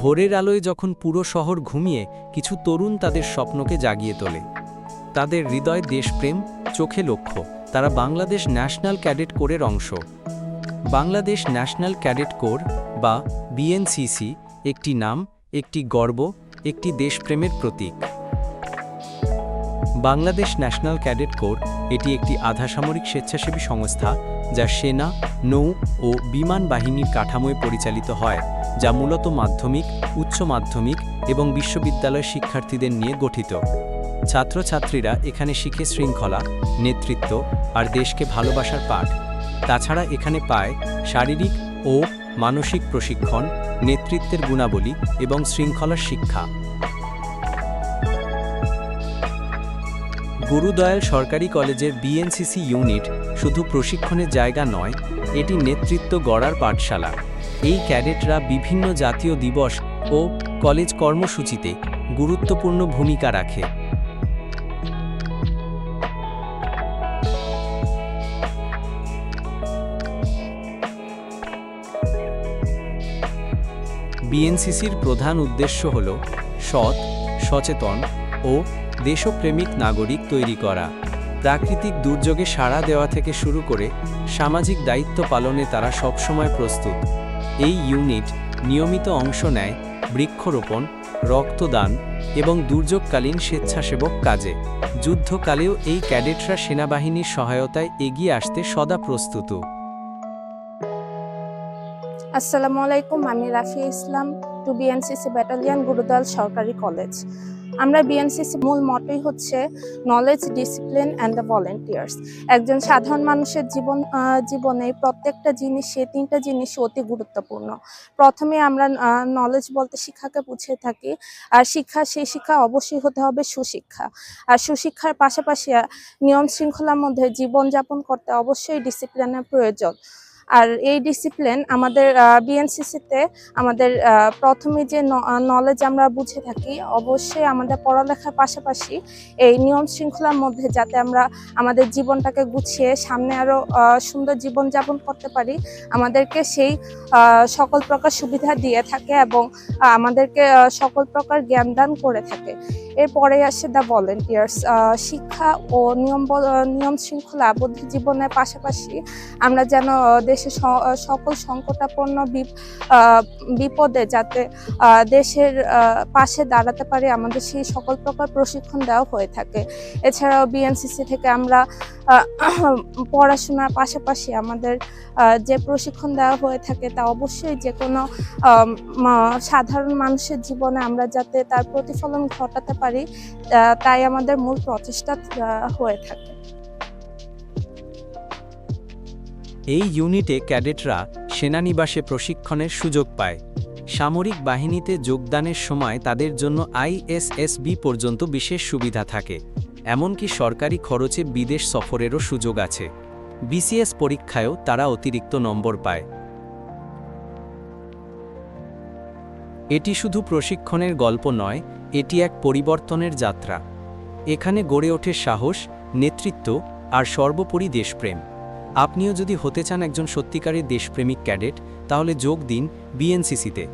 ভোরের আলোয় যখন পুরো শহর ঘুমিয়ে কিছু তরুণ তাদের স্বপ্নকে জাগিয়ে তোলে। তাদের হৃদয় দেশপ্রেম, চোখে লক্ষ্য। তারা বাংলাদেশ ন্যাশনাল ক্যাডেট কোরের অংশ। বাংলাদেশ ন্যাশনাল ক্যাডেট কোর বা বিএনসিসি একটি নাম, একটি গর্ব, একটি দেশপ্রেমের প্রতীক। বাংলাদেশ ন্যাশনাল ক্যাডেট কোর এটি একটি আধাসামরিক স্বেচ্ছাসেবী সংস্থা যা সেনা, নৌ ও বিমান বাহিনীর কাঠামোয় পরিচালিত হয়। যা মূলত মাধ্যমিক, উচ্চ মাধ্যমিক এবং বিশ্ববিদ্যালয় শিক্ষার্থীদের নিয়ে গঠিত। ছাত্রছাত্রীরা এখানে শিখে শৃঙ্খলা, নেতৃত্ব আর দেশকে ভালোবাসার পাঠ। তাছাড়া এখানে পায় শারীরিক ও মানসিক প্রশিক্ষণ, নেতৃত্বের গুণাবলী এবং শৃঙ্খলার শিক্ষা। গুরুদয়াল সরকারি কলেজের বিএনসিসি ইউনিট শুধু প্রশিক্ষণের জায়গা নয়, এটি নেতৃত্ব গড়ার পাঠশালা। এই ক্যাডেটরা বিভিন্ন জাতীয় দিবস ও কলেজ কর্মসূচিতে গুরুত্বপূর্ণ ভূমিকা রাখে। বিএনসিসির প্রধান উদ্দেশ্য হল সৎ, সচেতন ও দেশপ্রেমিক নাগরিক তৈরি করা। প্রাকৃতিক দুর্যোগে সাড়া দেওয়া থেকে শুরু করে সামাজিক দায়িত্ব পালনে তারা সবসময় প্রস্তুত। এই ইউনিট নিয়মিত অংশ নেয় বৃক্ষরোপণ, রক্তদান এবং দুর্যোগকালীন স্বেচ্ছাসেবক কাজে। যুদ্ধকালেও এই ক্যাডেটরা সেনাবাহিনীর সহায়তায় এগিয়ে আসতে সদা প্রস্তুত। আসসালামু আলাইকুম, আমি Rafi Islam, two BNCC battalion, Gurudayal সরকারি কলেজ। আমরা বিএনসিসি মূল মতই হচ্ছে knowledge discipline and the volunteers একজন সাধারণ মানুষের জীবন জীবনে প্রত্যেকটা জিনিস সে তিনটা জিনিস অতি গুরুত্বপূর্ণ। প্রথমে আমরা নলেজ বলতে শিক্ষাকে বুঝে থাকি, আর শিক্ষা, সেই শিক্ষা অবশ্যই হতে হবে সুশিক্ষা। আর সুশিক্ষার পাশাপাশি নিয়ম শৃঙ্খলার মধ্যে জীবনযাপন করতে অবশ্যই ডিসিপ্লিনের প্রয়োজন। আর এই ডিসিপ্লিন আমাদের বিএনসিসিতে আমাদের প্রথমে যে নলেজ আমরা বুঝে থাকি, অবশ্যই আমাদের পড়ালেখার পাশাপাশি এই নিয়ম শৃঙ্খলার মধ্যে যাতে আমরা আমাদের জীবনটাকে গুছিয়ে সামনে আরও সুন্দর জীবন যাপন করতে পারি, আমাদেরকে সেই সকল প্রকার সুবিধা দিয়ে থাকে এবং আমাদেরকে সকল প্রকার জ্ঞান দান করে থাকে। এরপরে আসে দ্য ভলেন্টিয়ার্স শিক্ষা ও নিয়ম নিয়ম শৃঙ্খলা আবদ্ধ জীবনের পাশাপাশি আমরা যেন দেশের সকল সংকটাপন্ন বিপ- বিপদে যাতে দেশের পাশে দাঁড়াতে পারি, আমাদের সেই সকল প্রকার প্রশিক্ষণ দেওয়া হয়ে থাকে। এছাড়াও বিএনসিসি থেকে আমরা পড়াশোনার পাশাপাশি আমাদের যে প্রশিক্ষণ দেওয়া হয়ে থাকে তা অবশ্যই যে কোনো সাধারণ মানুষের জীবনে আমরা যাতে তার প্রতিফলন ঘটাতে পারি আহ, তাই আমাদের মূল প্রচেষ্টা হয়ে থাকে। এই ইউনিটে ক্যাডেটরা সেনানিবাসে প্রশিক্ষণের সুযোগ পায়। সামরিক বাহিনীতে যোগদানের সময় তাদের জন্য আইএসএসবি পর্যন্ত বিশেষ সুবিধা থাকে। এমনকি সরকারি খরচে বিদেশ সফরেরও সুযোগ আছে। বিসিএস পরীক্ষায়ও তারা অতিরিক্ত নম্বর পায়। এটি শুধু প্রশিক্ষণের গল্প নয় এটি এক পরিবর্তনের যাত্রা। এখানে গড়ে ওঠে সাহস, নেতৃত্ব আর সর্বোপরি দেশপ্রেম। আপনিও যদি হতে চান একজন সত্যিকারের দেশপ্রেমিক ক্যাডেট, তাহলে যোগ দিন বিএনসিসিতে।